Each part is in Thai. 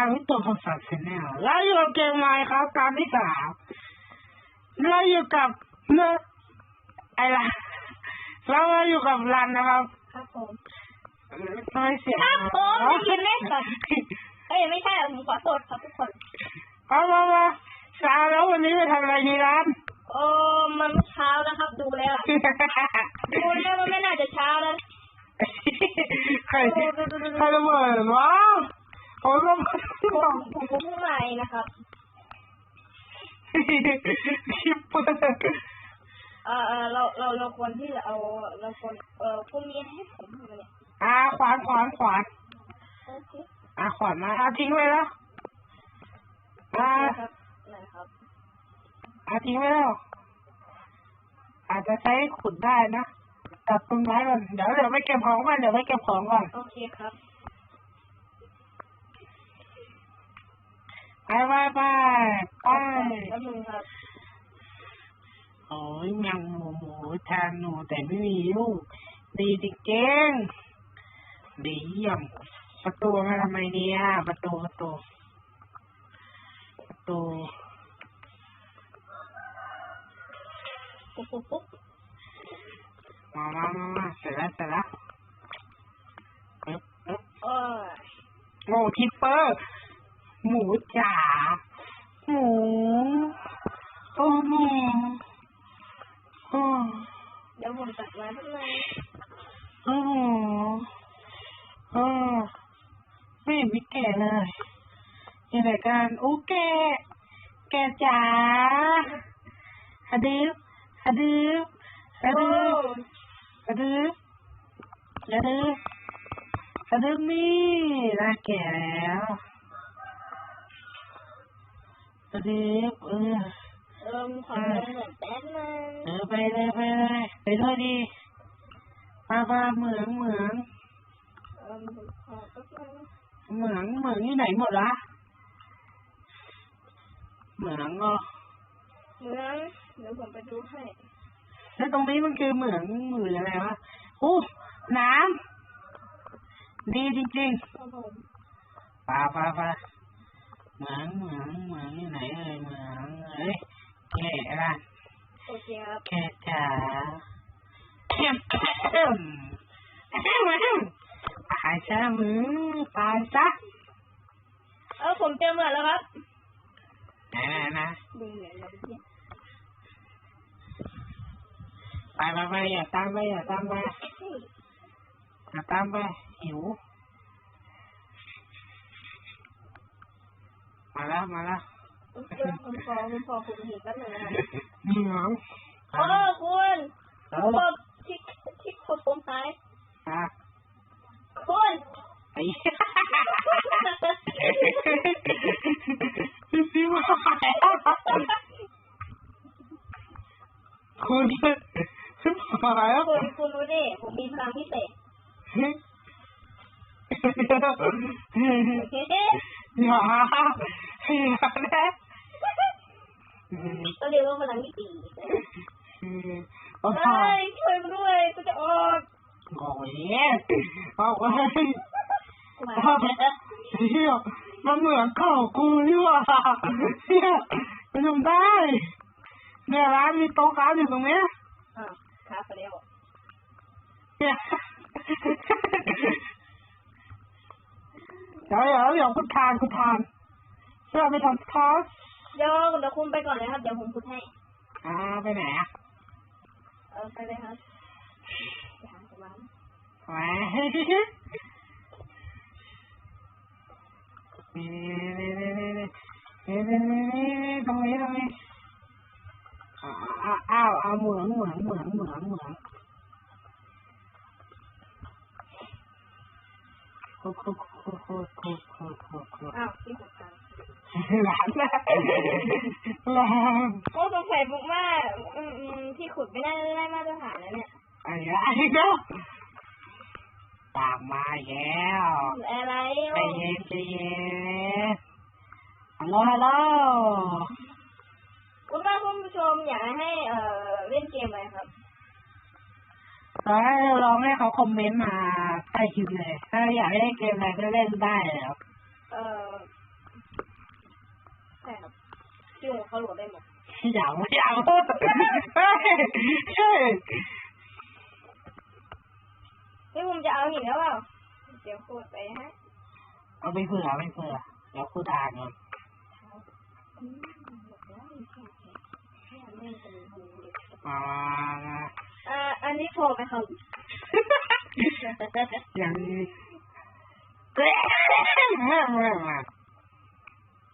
การวิตัวของสัตว์ชแนลแล้วอยู่กับเกมไมค์ครับการที่สามเราอยู่กับเนื้อไอ้ละเราอยู่กับรันนะครับครับผมทำไมเสียงครับผมได้ยินไหมครับเอ้ยไม่ใช่ผมขอโทษครับทุกคนเอามามาเช้าแล้ววันนี้ไปทำอะไรดีรันโอ้มันเช้านะครับ ดูแล้วอะดูแล้วมันไม่น่าจะเช้าแล้วใครใครระเบิดวะเขาระเบิด ผมผมผมเพิ่งมาเองนะครับคิปเปอร์เออเออเราเราเราควรที่จะเอาเราควรเออคุณมีอะไรให้ผมไหมเนี่ยอ่าขวานขวานขวานโอเคอ่าขวานมาอ่าทิ้งไว้แล้วอ่าครับนะครับอ่าทิ้งไว้แล้วอาจจะใช้ขุดได้นะตัดต้นไม้ก่อนเดี๋ยวเดี๋ยวไปเก็บของก่อนเดี๋ยวไปเก็บของก่อนโอเคครับ ไปไปไปไปแล้วมึงครับโอ้ยยังหมูหมูทานหนูแต่ไม่มีลูกดีจริงดีเยี่ยมประตูมาทำไมเนี่ยประตูประตูประตูปุ๊บปุ๊บปุ๊บมามามามาเสร็จแล้วเสร็จแล้วเออโอ้คิปเปอร์ หมูจ๋าหมูโอ้หมูโอ้เดี๋ยวผมตัดไม้ทำไมโอ้โหโอ้ไม่เห็นมีแก่เลยยังไงกันโอ้แก่แก่จ๋าฮัดดิฟฮัดดิฟฮัดโอ้ดิฟฮัดดิฟฮัดดิฟฮัดดิฟนี่น่าแก่แล้ว ฮัดดิฟเออเออมีความเหมือนแป๊บนึงเออไปเลยไปเลยไปด้วยดีป้าป้าเหมืองเหมืองเออผมขอแป๊บนึงเหมืองเหมืองที่ไหนหมดละเหมืองก็เหมือนเดี๋ยวผมไปดูให้แล้วตรงนี้มันคือเหมืองเหมืองอะไรวะอู้น้ำดีจริงครับผมๆป้าป้าป้า เหมืองเหมืองเหมืองที่ไหนเอ่ยเหมืองเอ้ยแก่ละโอเคครับแก่จ๋าเอ็มเอ็มเอ็มเอ็มตายซะมึงตายซะเออผมเจอเหมือนแล้วครับไหนไหนนะดูเหมือนแล้วเนี่ยไปไปไปอย่าตามไปอย่าตามไปอย่าตามไปหิว มาแล้วมาแล้วคุณพอคุณพอคุณเห็นกันเลยนี่เหรอเออคุณคุณที่ที่คุณผมหายคุณไอ้ซิวคุณคุณหายแล้วคุณคุณรู้ดิผมมีพลังพิเศษอย่า อย่านะก็เรียกว่าพลังพิเศษโอ้เฮ้ยช่วยผมด้วยกูจะออกโอ้ยเอาไว้มาเฮียมันเหมือนเข่ากูนี่หว่าเฮียมันทำได้เนี่ยร้านมีโต๊ะค้าอยู่ตรงเนี้ยอะครับไปแล้วเนี่ยเดี๋ยวเดี๋ยวเดี๋ยวคุณทานคุณทาน เชื่อไปทำทอสเดี๋ยวเดี๋ยวคุณไปก่อนเลยครับ เดี๋ยวผมขุดให้ อ่าไปไหนอะ เออไปเลยครับไปหาสว่างแหมนี่นี่นี่นี่นี่นี่นี่นี่ตรงนี้ตรงนี้อ้าวอ้าวเอาเหมืองเหมืองเหมืองเหมืองเหมืองคุกคุก คุกคุกคุกคุกคุกคุกอ้าวที่ขุดกันหลานแหละหลานโอ้สงสัยผมว่าอืมอืมที่ขุดไม่ได้ได้มาตรฐานแล้วเนี่ยไอ้ไอ้เนาะตามมาแล้วอะไรใจเย็นใจเย็นฮัลโหลฮัลโหลคุณว่าคุณผู้ชมอยากให้เอ่อเล่นเกมอะไรครับขอให้ลองให้เขาคอมเมนต์มา ค่อยคิดเลยถ้าอยากเล่นเกมอะไรก็เล่นได้แล้วเออใช่ครับชื่อเขาหลดได้หมดอย่าอย่าโทษใช่นี่ผมจะเอาหินแล้วเปล่าเดี๋ยวขุดไปฮะเอาไปเผื่อไปเผื่อแล้วขุดอ่านเลยอ่าอันนี้โทรไปครับ ย่างนี้แกล้งมามามา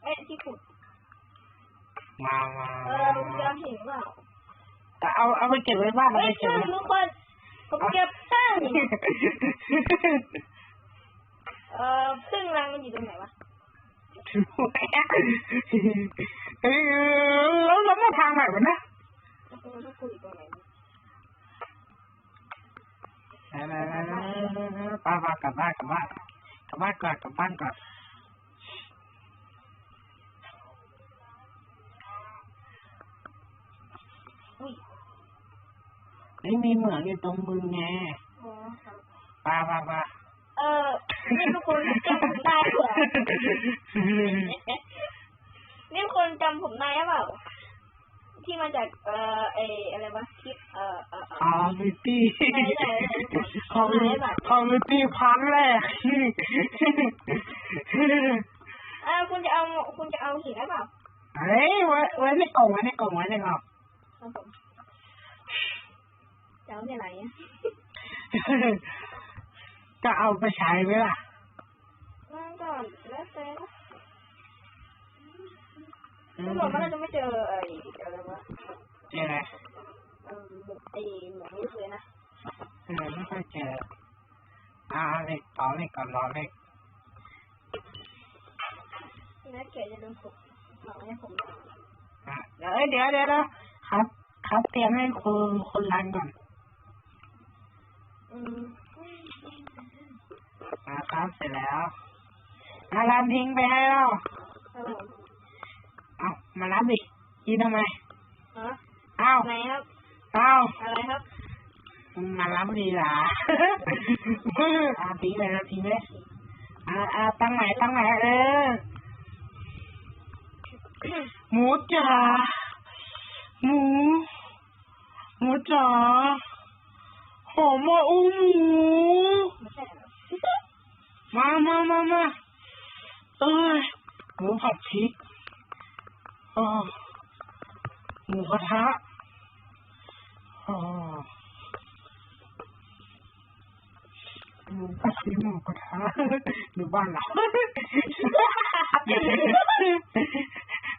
เอ๊ะที่ขุดมามาเออผมจะเอาหินเปล่าแต่เอาเอาไปเก็บไว้บ้านเอาไม่ไปเก็บใช่ไว้ทุกคนผมเก็บตั้งหินเออซึ่งรังมันอยู่ตรงไหนวะเออแล้วแล้วมาทางไหนวะนะแล้วคุณต้องคุยตรงไหนวะ ป้าป้ากลับบ้านกลับบ้านกลับบ้านก่อนกลับบ้านก่อนอุ้ยนี่มีเหมืองอยู่ตรงมือไงอ๋อครับป้าป้าป้าเออนี่ทุกคนจำผมได้เหรอนี่คนจำผมได้หรือเปล่าที่มาจากเอ่อไออะไรวะ คลิปเอ่อเอ่อเอ่อคอมมิตี้ใช่ใช่คอมมิคอมมิตี้พันแรกเออคุณจะเอาคุณจะเอาหินหรือเปล่าเฮ้ยไว้ไว้ในกล่องไว้ในกล่องไว้ในกล่องครับผมจะเอาที่ไหนอะจะเอาไปใช้ไหมล่ะนั่นก่อนแล้วแต่นะคุณบอกว่าเราจะไม่เจอไอ้อะไรวะเจออะไร เออหมกไอ้หมกนี่เลยนะเออไม่ค่อยเจออ่าเอาเหล็กต่อเหล็กก่อนรอเหล็กน่าเกลียดจะโดนผมหลอกให้ผมอะเดี๋ยวเดี๋ยวเดี๋ยวนะครับครับเตรียมให้คุณคุณรันก่อนอืมนะครับเสร็จแล้วอารันทิ้งไปให้แล้วครับผมเอามารับดิยินทำไมฮะเอาไหนครับเอาอะไรครับมารับดีล่ะอาทิ้งเลยนะทิ้งเลยอ่าอ่าตั้งไหนตั้งไหนเออหมูจ๋าหมูหมูจ๋าหอมมาอู้หมูไม่ใช่เหรอมามามามาเอ้ยหมูผัดพริกอ๋อหมูกระทะอ๋อ หมูผัดพริกหมูกระทะหรือบ้านเราแล้ว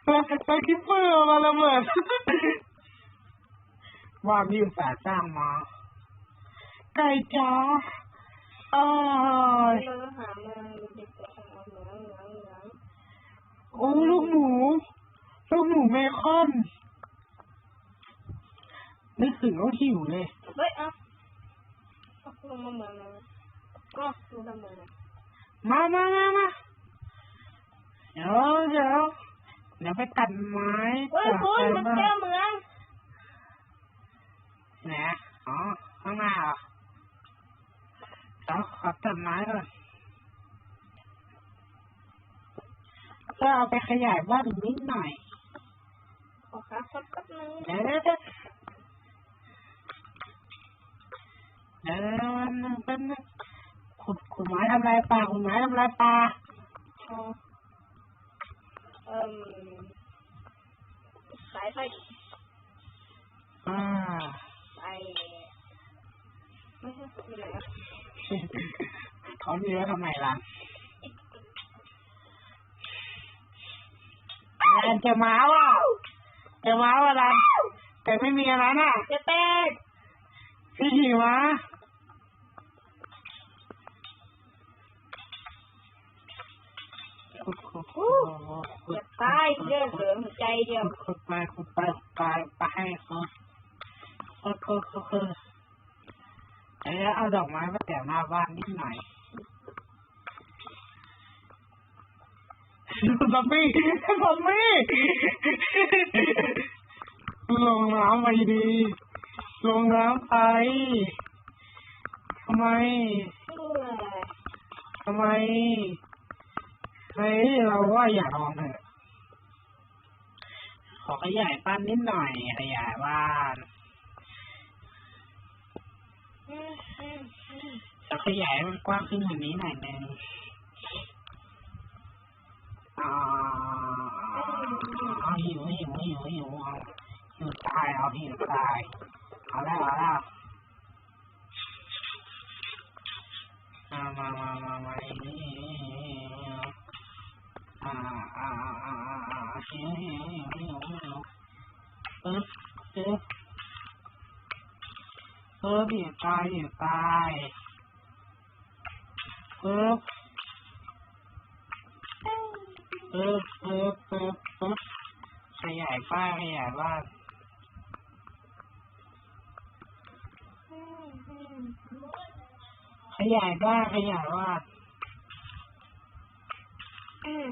แล้วคิปเปอร์มาระเบิดว่ามีอุตสาห์จ้างมาไก่จ้าอ้ายโอ้ลูกหมู ลูกหมูเบคอน นึกถึงแล้วหิวเลยเฮ้ยอะลงมาเหมือนก็ลงมาเหมือนมามามามาเดี๋ยวเดี๋ยวเดี๋ยวไปตัดไม้เฮ้ยจากคุณไปมันบ้าเจอนเหมืองไหนอ๋อข้างหน้าเหรอเดี๋ยวขอตัดไม้ก่อนก็เอาไปขยายบ้านนิดหน่อยขอครับสักแป๊บนึงเดี๋ยวเดี๋ยว เดี๋ยวเดี๋ยวเดี๋ยวแป๊บนึงแป๊บนึงขุดขุดไม้ทำลายป่าขุดไม้ทำลายป่าอ๋อเอ่มสายไฟอ่าไอไม่ใช่อยู่ไหนอะเขามีไว้ทำไมล่ะแอนเจะม้าวะเจะม้าวะรันแต่ไม่มีอะไรน่ะจะแตกพี่หิวะขุดขุดขุดขุด จะตายเลือดเหลือใจเดียวขุดไปขุดไปกลายไปให้เขาขุดขุดขุดขุดแล้วเอาดอกไม้มาแต่หน้าบ้านนิดหน่อยซอมบี้ซอมบี้ลงน้ำไปดีลงน้ำไปทำไมทำไม เฮ้ยเราว่าอย่าลองเถอะอขยายบ้นนิดหน่อยขยายบ้านจะขยายมันกว้างขึ้นกว่านี้หน่อยหนึงอ่าเอาหิวหิวหิวหิวเอาหิวตายเอาหิวตายเอาแล้วเอาแล้ว ปึ๊บหิวตายหิวตายปึ๊บปึ๊บปึ๊บปึ๊บปึ๊บขยายบ้านขยายบ้านขยายบ้านขยายบ้าน อืม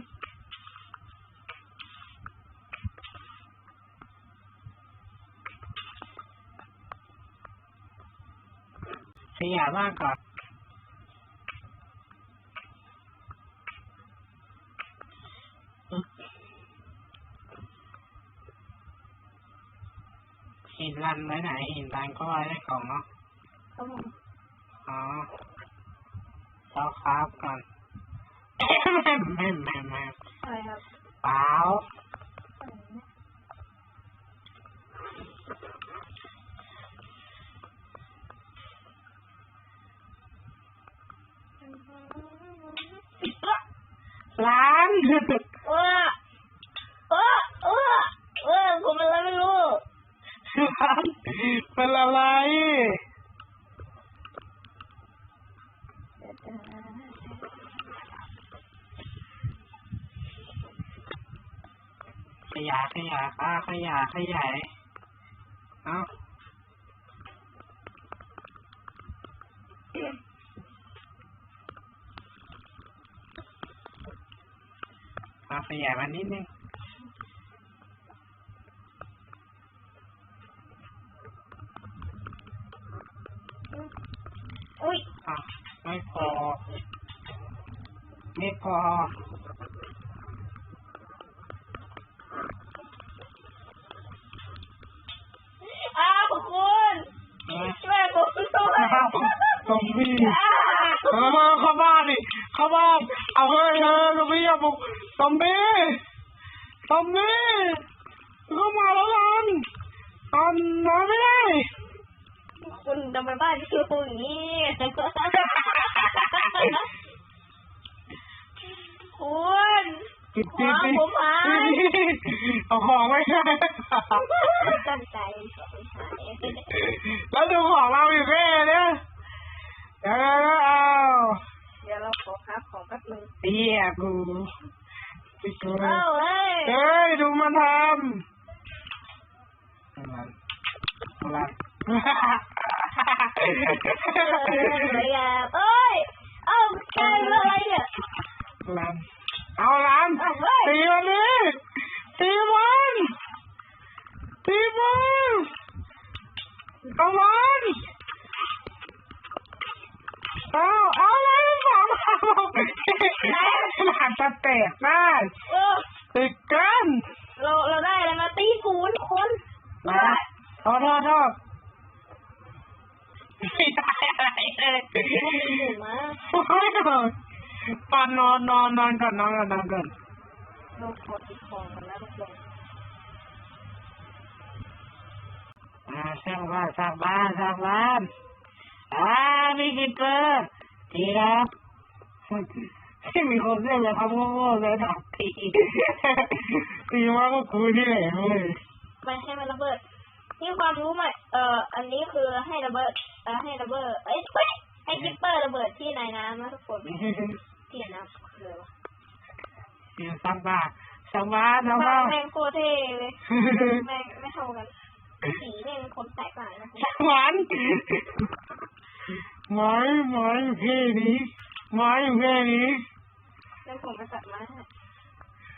ข ยายบ้ากก่อนปึ๊บหินรันไว้ไหน เห็นรันก็ไว้ในกล่องเนาะครับผม เออเออเออเออผมเป็นอะไรไม่รู้เป็นอะไรขยายขยายป้าขยายขยาย เอาขยายมานิดนึง อุ้ย อะไม่พอ ไม่พอ อ้าวคุณ เออ ช่วยผมด้วย อ้าวซอมบี้เออเข้าบ้านดิเข้าบ้านเอาเฮ้ยเฮ้ยซอมบี้อะผมซอมบี้ซอมบี้เข้ามาแล้วกันตอนนอนไม่ได้ คุณ ทำไมบ้านคือคุณอย่างนี้คุณปิดปิดปิดผมหายเอาของไม่ได้ตั้งใจแล้วดูของเราอีกแม่เนี่ยเดี๋ยวเอเดี๋ยวเราขอหาของแป๊บนึงเตี้ยกูเอ้าเฮ้ยเฮ้ยดูมันทำอ้ยเอ้าใกล้อะไร เนี่ยลั สร้างบ้านสร้างบ้านสร้างบ้านอ่ามีกินเปอร์ทีครับที่มีคนเรียกเลยทำโง่ๆเลยดับตีตีมากก็คุยนี่แหละเว้ยไม่ให้มันระเบิดนี่ความรู้ใหม่เอ่ออันนี้คือให้ระเบิดเอ่อให้ระเบิดเอ้ยเฮ้ยให้คิปเปอร์ระเบิดที่ในน้ำนะทุกคนที่ในน้ำคืออะไรวะเนี่ยสร้างบ้านสร้างบ้านสร้างบ้าบ้านนแม่งโคตรเท่เลยแม่งไม่เท่ากัน สีแม่งคนแตกต่างนะหวานไม้ไม้อยู่แค่นี้ไม้อยู่แค่นี้แล้วผมมาตัดไม้ให้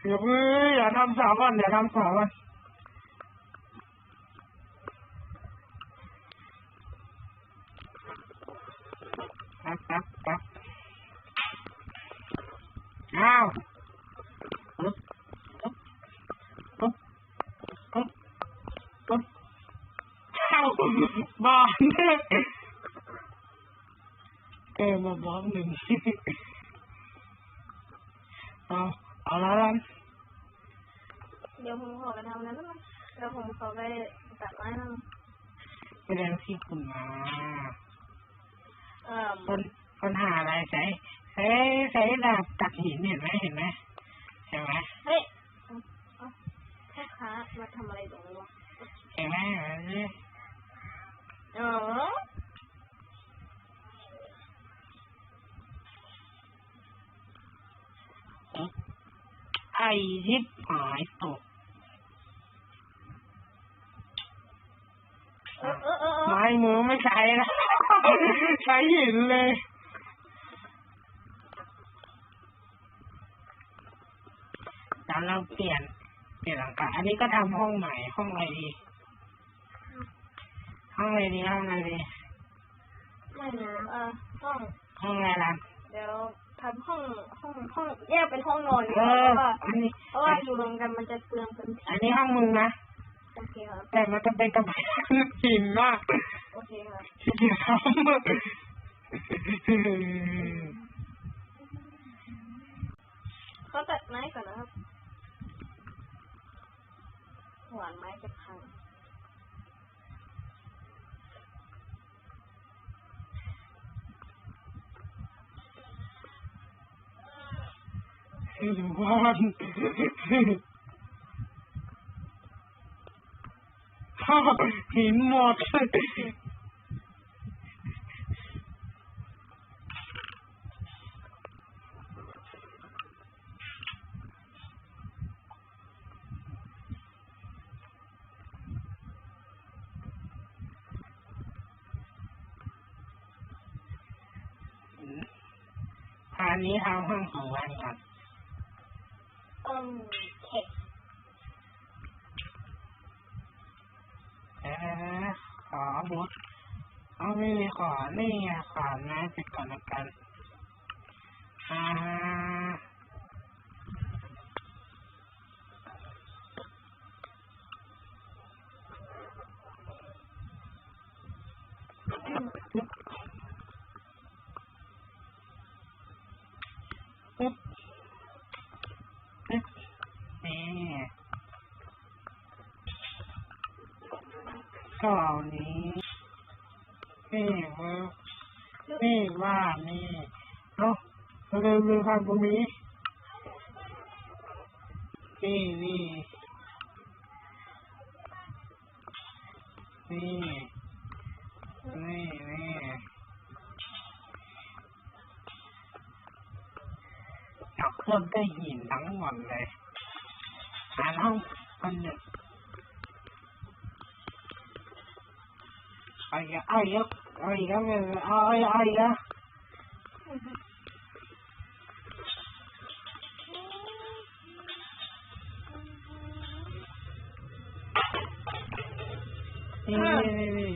อย่าเพิ่งอย่าทำสาก่อนอย่าทำสาก่อนอ้าวปึ๊บปึ๊บปึ๊บ บ้านเกิดมาบล็อกหนึ่งเอาเอาแล้วกันเดี๋ยวผมขอไปทำนั้นนะเดี๋ยวผมขอไปตัดไม้นะไปเรียนที่คุณมาเอ่อคนคนหาอะไรใช้ใช้ใช้ดาบตัดหินเห็นไหมเห็นไหมใช่ไหมเฮ้ยเอาเอาพ่อค้ามาทำอะไรตรงนี้วะเห็นไหมเห็นไหม อ๋อไอ้ยิบหายตกเออเออเออเออไม้มือไม่ใช้นะใช้หินเลยเดี๋ยวเราเปลี่ยน เปลี่ยนหลังคาอันนี้ก็ทำห้องใหม่ห้องอะไรดี ห้องอะไรดีห้องอะไรดีไม่นะเออห้องห้องอะไรล่ะเดี๋ยวทำห้องห้องห้องแยกเป็นห้องนอนดีเอกว่าอเพราะว่าอันนี้เพราะว่าอยู่รวมกันมันจะเปลืองพื้นที่อันนี้ห้องมึงนะโอเคครับแต่มันจะเป็นกระเบื้องหินมากโอเคครับที่เดียวทำเขาตัดไม้ก่อนนะครับหวานไม้จะพัง วันหินหมดอันนี้เอาห้องของวันก่อน ต้มเข็ดเออขอบุตรเอาไม่มีขอนี่ไงขอนะปิดก่อนละกันอ่าปุ๊บนี่ ก็เอานี้ นี่เว่านี่ว่านี่เนาะเราเลยมีความตรงนี้ นี่นี่นี่นี่นี่จับเครื่องได้หินทั้งหมดเลย หาห้องคนหนึ่ง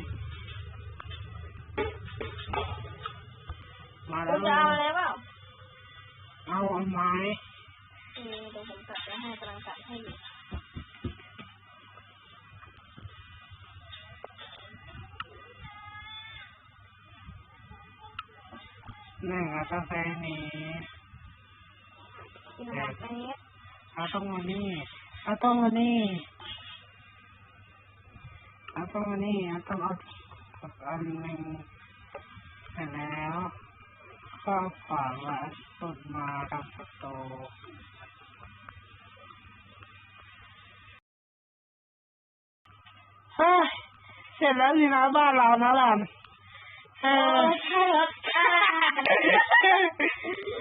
เกาแฟนี้กินแบบนี้เอาต้องมานี่เอาต้องมานี่เอาต้องมานี่เอาต้องเอาอันหนึ่งเสร็จแล้วก็ฝาว่าสุดมาทำประตูเฮ้ยเสร็จแล้วสินะบ้านเรานะหลานเอเอออใช่ครับอ่า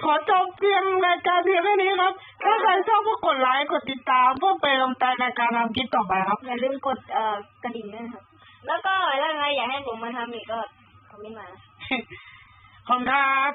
ขอจบเพียงรายการเพียงแค่นี้ครับ ถ้าใครชอบก็กดไลค์กดติดตามเพื่อเป็นกำลังใจในการทำคลิปต่อไปครับ อย่าลืมกดเอ่อกระดิ่งด้วยนะครับ แล้วก็ถ้าใครอยากให้ผมมาทำอีกก็คอมเมนต์มานะขอบคุณครับ